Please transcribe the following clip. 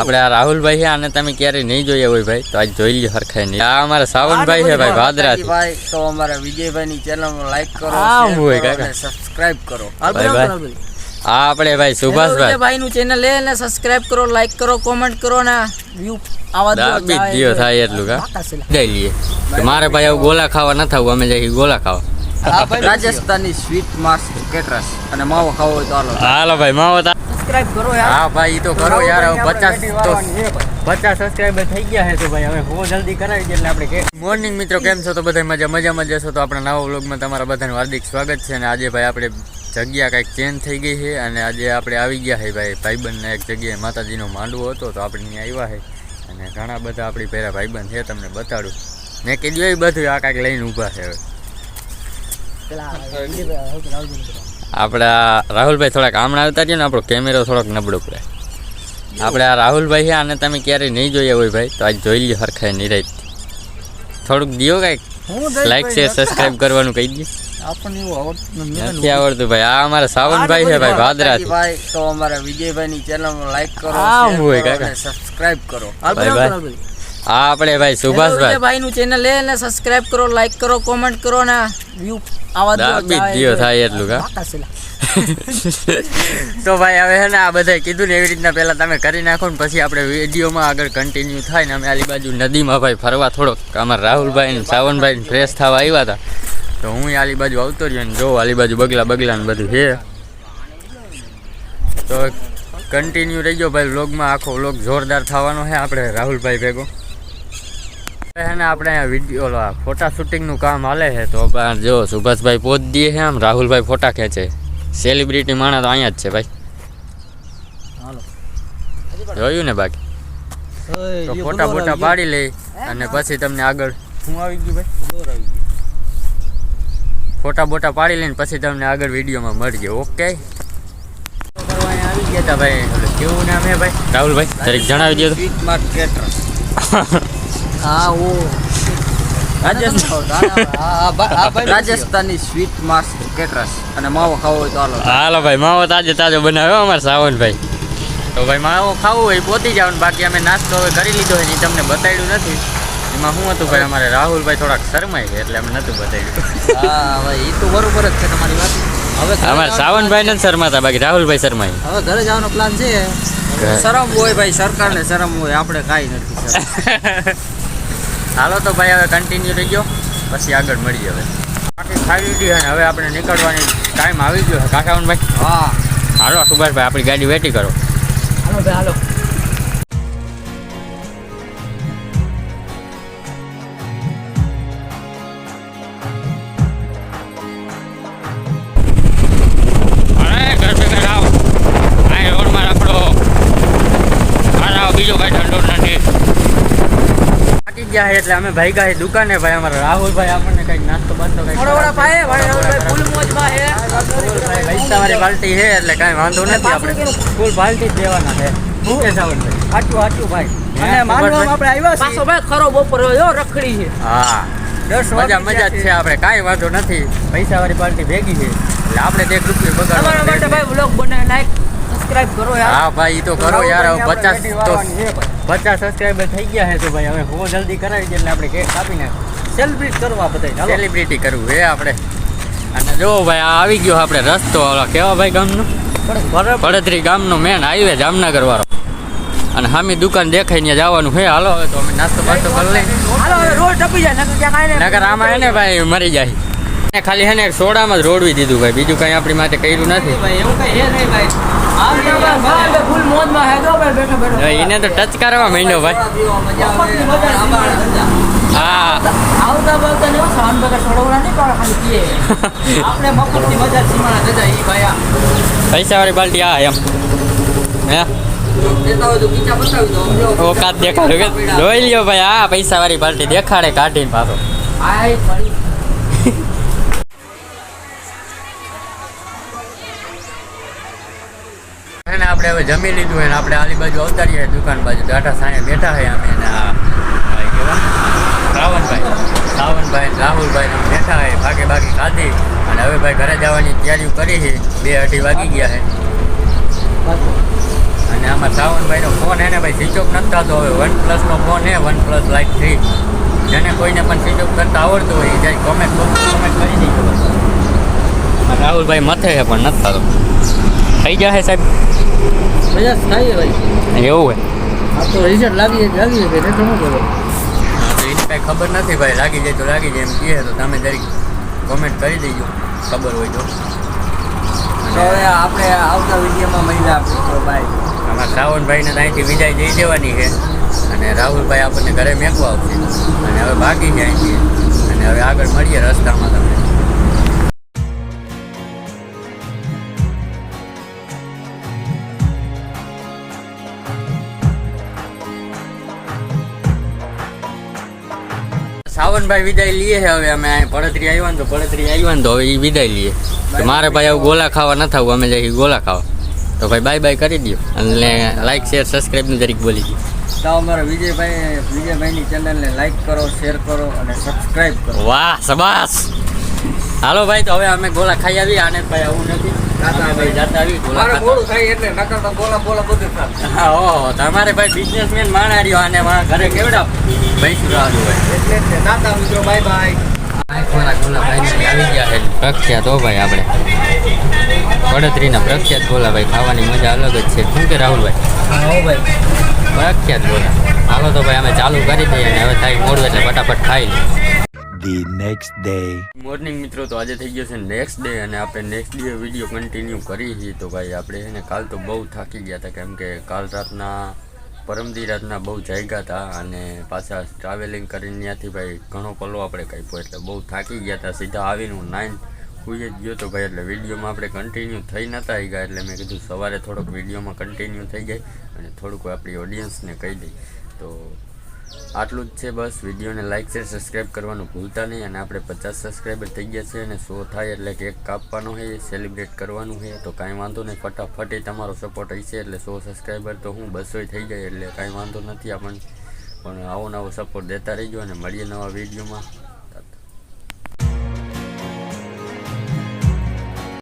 આપણે આ રાહુલભાઈ છે આને તમે ક્યારેય નહીં જોયા હોય ભાઈ તો આજ જોઈ લ્યો હરખાય નહીં. આ અમારા સાવનભાઈ છે ભાઈ ભાદરાથી ભાઈ તો અમારા વિજયભાઈ ની ચેનલ લાઈક કરો આમ હોય કાકા. સબસ્ક્રાઇબ કરો. ભાઈ ભાઈ. આ આપણે ભાઈ સુભાષભાઈ. ભાઈ નું ચેનલ લે અને સબસ્ક્રાઇબ કરો લાઈક કરો કોમેન્ટ કરો ને વ્યૂ આવા દો દાબી દિયો થાય એટલું કા? જઈ લઈએ. મારે ભાઈ આવું ગોલા ખાવા ન થવું અમે જઈએ ગોલા ખાવા. રાજસ્થાની સ્વીટ માસ કેટરસ અને માવો ખાવો હોય તો હાલો. હાલો ભાઈ માવો સબસ્ક્રાઇબ કરો યાર હા ભાઈ તો કરો યાર હવે પચાસ તો પચાસ સબસ્ક્રાઇબર થઈ ગયા છે તો ભાઈ હવે હો જલ્દી કરાવી દે એટલે આપણે કે મોર્નિંગ મિત્રો કેમ છો તો બધા મજા મજામાં જશો તો આપણા નવા વ્લોગમાં તમારા બધાનું હાર્દિક સ્વાગત છે અને આજે ભાઈ આપણે જગ્યા કાંઈક ચેન્જ થઈ ગઈ છે અને આજે આપણે આવી ગયા છે ભાઈ ભાઈબંધને એક જગ્યાએ માતાજીનો માંડવો હતો તો આપણે ત્યાં આવ્યા છે અને ઘણા બધા આપણી પહેલા ભાઈબંધ છે તમને બતાડું મેં કીધું એ બધું આ કાંઈક લઈને ઊભા છે હવે આપણા રાહુલભાઈ થોડાક હમણાં આવતા રહ્યો ને આપણો કેમેરો થોડોક નબળો પડે. આપણે આ રાહુલભાઈ છે આને તમે ક્યારેય નહીં જોયા હોય ભાઈ તો આજ જોઈ લ્યો હરખાય નિરાજ થોડુંક દિયો કાંઈક. લાઈક શેર સબસ્ક્રાઈબ કરવાનું કહી દઈએ આપણને એવું આવડતું નથી. આવડતું ભાઈ આ અમારા સાવનભાઈ છે ભાઈ ભાદરાથી ભાઈ તો અમારા વિજયભાઈ ની ચેનલ લાઈક કરો આમ કરો અને સબસ્ક્રાઇબ કરો. ભાઈ ભાઈ આ આપણે ભાઈ સુભાષભાઈ. ભાઈ નું ચેનલ લે અને સબસ્ક્રાઇબ કરો લાઈક કરો કોમેન્ટ કરો ને વ્યૂ આવા દાબી દિયો થાય એટલું કા? તો ભાઈ હવે છે ને આ બધા કીધું ને એવી રીતના પહેલા તમે કરી નાખો ને પછી આપણે વિડીયોમાં આગળ કન્ટિન્યુ થાય ને અમે આલી બાજુ નદીમાં ભાઈ ફરવા થોડોક. અમારા રાહુલભાઈ ને સાવનભાઈ ને ફ્રેશ થવા આવ્યા હતા તો હું આલી બાજુ આવતો રહ્યો ને જો આલી બાજુ બગલા બગલા ને બધું છે. તો કન્ટિન્યુ રહી ગયો ભાઈ વ્લોગમાં આખો વ્લોગ જોરદાર થવાનો છે આપણે રાહુલભાઈ ભેગો. હવે આપણે વીડિયો ફોટા શૂટિંગનું કામ હાલે છે તો જો સુભાષભાઈ પોત દઈએ છે આમ રાહુલભાઈ ફોટા ખેંચે. સેલિબ્રિટી માણસ તો અહીંયા જ છે ભાઈ. જોયું ને બાકી? તો ફોટા ફોટા પાડી લઈ અને પછી તમને આગળ શું આવી ગયું ભાઈ? ફોટા બોટા પાડી લઈને પછી તમને આગળ વિડીયોમાં મળીએ ઓકે? આવી ગયા હતા ભાઈ. કેવું નામ હે ભાઈ? રાહુલભાઈ જણાવી દો. સ્વીટ માસ કેટરસ હા ઓ. રાજસ્થાનની સ્વીટ માસ કેટરસ. અને માવો ખાવો હોય તો હાલો. હાલો ભાઈ માવો તાજો તાજો બનાવ્યો અમારે સાવનભાઈ. તો ભાઈ માવો ખાવું હોય પોતી જાવ બાકી અમે નાસ્તો હવે કરી લીધો હોય ને તમને બતાવ્યું નથી. એમાં શું હતું ભાઈ અમારે રાહુલભાઈ થોડાક શરમાય છે એટલે અમે નતું બતાવ્યું હા ભાઈ એ તો બરોબર જ છે તમારી વાત. હવે અમારે સાવનભાઈ નથી શરમાતા બાકી રાહુલભાઈ શરમાય. હવે ઘરે જવાનો પ્લાન છે. શરમ હોય ભાઈ સરકારને શરમ હોય આપણે કાંઈ નથી શરમ. હાલો તો ભાઈ હવે કન્ટિન્યુ રહી ગયો. પછી આગળ મળી હવે. બાકી ખાઈ લીધી અને હવે આપણે નીકળવાની ટાઈમ આવી ગયો કાકાવનભાઈ હા. હાલો સુભાષભાઈ આપણી ગાડી વેટી કરો. હાલો ભાઈ હાલો. બીજો થાકી ગયા છે એટલે અમે ભાગ્યા છે દુકાને ભાઈ અમારા રાહુલભાઈ આપણને કંઈક નાસ્તો બાસ્તો કંઈક થોડા થોડા પાયે ભાઈ રાહુલભાઈ ફૂલ મોજમાં હે. ભાઈ. પૈસાવાળી બાલટી છે એટલે કઈ વાંધો નથી આપણે. ફૂલ બાલટી જ દેવાના છે. શું કે સાવનભાઈ સાચું સાચું ભાઈ. અને માનવામાં આપણે આવ્યા પાછો ભાઈ ખરો બપોર જો રખડી છે. હા. દસ મજા મજા છે. આપણે કાંઈ વાંધો નથી. પૈસા વાળી પાર્ટી ભેગી છે. એટલે આપણે તો એક રૂપિયો તમારા માટે ભાઈ વ્લોગ બનાવી લાઈક સબસ્ક્રાઇબ કરો યાર. હા ભાઈ તો કરો યાર. હવે પચાસ તો 50 સબસ્ક્રાઇબર થઈ ગયા છે તો ભાઈ હવે હો જલ્દી કરાવી દે એટલે આપણે કેક કાપી નાખ સેલિબ્રેટ કરવા બધા સેલિબ્રિટી કરવું હે આપણે. અને જો ભાઈ આ આવી ગયો આપણે રસ્તો ઓલો કેવા ભાઈ ગામનો? ભડતરી ગામનો મેન હાઈવે જામનગર વાળો. અને સામી દુકાન દેખાઈ ત્યાં જવાનું હે. હાલો હવે તો અમે નાસ્તો બાસ્તો કરી લઈએ. હાલો હવે રોડ ટપી જાય નકર ક્યાં કાંઈ નગર આમાં હે ને ભાઈ મરી જાય. એને ખાલી હે ને સોડામાં જ રોડવી દીધું ભાઈ. બીજું કઈ આપણી માટે કર્યું નથી. એને તો ટચ કરવા માંડ્યો ભાઈ. હા. આ. પૈસાવાળી બાલટી આ એમ. હે. ઓકાત દેખાડું કે જોઈ લ્યો ભાઈ આ પૈસાવાળી બાલટી દેખાડે કાઢીને પાછો. આપણે હવે જમી લીધું હોય ને આપણે આલી બાજુ અવતારીએ દુકાન બાજુ. ટાટા સાંજે બેઠા હોય અમે ને આ ભાઈ કેવા? શ્રાવણભાઈ શ્રાવણભાઈ રાહુલભાઈ બેઠા હોય ભાગે ભાગે ખાધી. અને હવે ભાઈ ઘરે જવાની તૈયારીઓ કરી છે બે અઢી વાગી ગયા છે અને આમાં શ્રાવણભાઈનો ફોન એને ભાઈ સ્વિચ ઓફ નથી થતો. હવે વન પ્લસનો ફોન હે, વન પ્લસ લાઈટ થ્રી. જેને કોઈને પણ સ્વિચ ઓફ કરતા આવડતું હોય જાય કોમેન્ટ કોમેન્ટ કરી દીધો રાહુલભાઈ મથે છે પણ નથી થતો. થઈ જશે સાહેબ? બધા થાય ભાઈ. એવું હોય. આ તો રિઝલ્ટ લાવી લાવી કે નહીં તો શું કરો તો એની કાંઈ ખબર નથી ભાઈ લાગી જાય તો લાગી જાય એમ કહે તો તમે જરીક કોમેન્ટ કરી દેજો ખબર હોય તો. તો હવે આપણે આવતા વિડીયોમાં મળ્યા આપણે બાય અમારા શ્રાવણભાઈને તો અહીંથી વિદાય દઈ દેવાની છે. અને રાહુલભાઈ આપણને ઘરે મેકવા આવશે. અને હવે ભાગી જાય છીએ અને હવે આગળ મળીએ રસ્તામાં તમને. સાવનભાઈ વિદાય લઈએ છે હવે અમે પડતરી આવ્યા ને તો પડતરી આવ્યા ને તો હવે એ વિદાય લઈએ મારે ભાઈ આવું ગોલા ખાવા ન થવું અમે જઈએ ગોલા ખાવા. તો ભાઈ બાય બાય કરી દો અને લાઈક શેર સબસ્ક્રાઈબનું જરીક બોલી દો તો અમારા વિજયભાઈ વિજયભાઈની ચેનલને લાઈક કરો શેર કરો અને સબસ્ક્રાઈબ કરો. વાહ સબાસ હાલો ભાઈ તો હવે અમે ગોલા ખાઈ આવી આને ભાઈ આવું નથી. બોલા બોલા તમારે ભાઈ બિઝનેસમેન માણા રહ્યો અને ઘરે કેવડા હોય એટલે જ. જાતા મિત્રો બાય બાય મારા ગોલાભાઈ આવી ગયા છે. પ્રખ્યાત હો ભાઈ આપણે. પડતરીના પ્રખ્યાત ગોલાભાઈ ખાવાની મજા અલગ જ છે. શું કે રાહુલભાઈ? પ્રખ્યાત ગોલા હાલો તો ભાઈ અમે ચાલુ કરી દઈએ અને હવે થાય મોડું એટલે ફટાફટ ખાઈ લઈએ. The નેક્સ્ટ ડે મોર્નિંગ મિત્રો, તો આજે થઈ ગયો છે નેક્સ્ટ ડે અને આપણે નેક્સ્ટ ડે વીડિયો કન્ટિન્યુ કરી છીએ તો ભાઈ, આપણે છે ને કાલ તો બહુ થાકી ગયા હતા. કેમ કે કાલ રાતના, પરમદી રાતના બહુ જાગ્યા હતા અને પાછા ટ્રાવેલિંગ કરીને ત્યાંથી ભાઈ ઘણો પલો આપણે કાપ્યો. એટલે બહુ થાકી ગયા હતા. સીધા આવીને હું નાઈન સુઈ જ ગયો તો ભાઈ, એટલે વિડીયોમાં આપણે કન્ટિન્યુ થઈ નતા આવી ગયા. એટલે મેં કીધું સવારે થોડોક વિડીયોમાં કન્ટિન્યુ થઈ જાય અને થોડુંક આપણી ઓડિયન્સને કહી દઈ તો આટલું જ છે બસ. વિડીયોને લાઇક શેર સબસ્ક્રાઈબ કરવાનું ભૂલતા નહીં અને આપણે પચાસ સબસ્ક્રાઈબર થઈ ગયા છે અને સો થાય એટલે કેક કાપવાનો છે સેલિબ્રેટ કરવાનું છે. તો કાંઈ વાંધો નહીં, ફટાફટ એ તમારો સપોર્ટ હશે એટલે સો સબસ્ક્રાઈબર તો હું બસોય થઈ જાય એટલે કાંઈ વાંધો નથી આપણને પણ આવો નવો સપોર્ટ દેતા રહીજો અને મળીએ નવા વિડીયોમાં.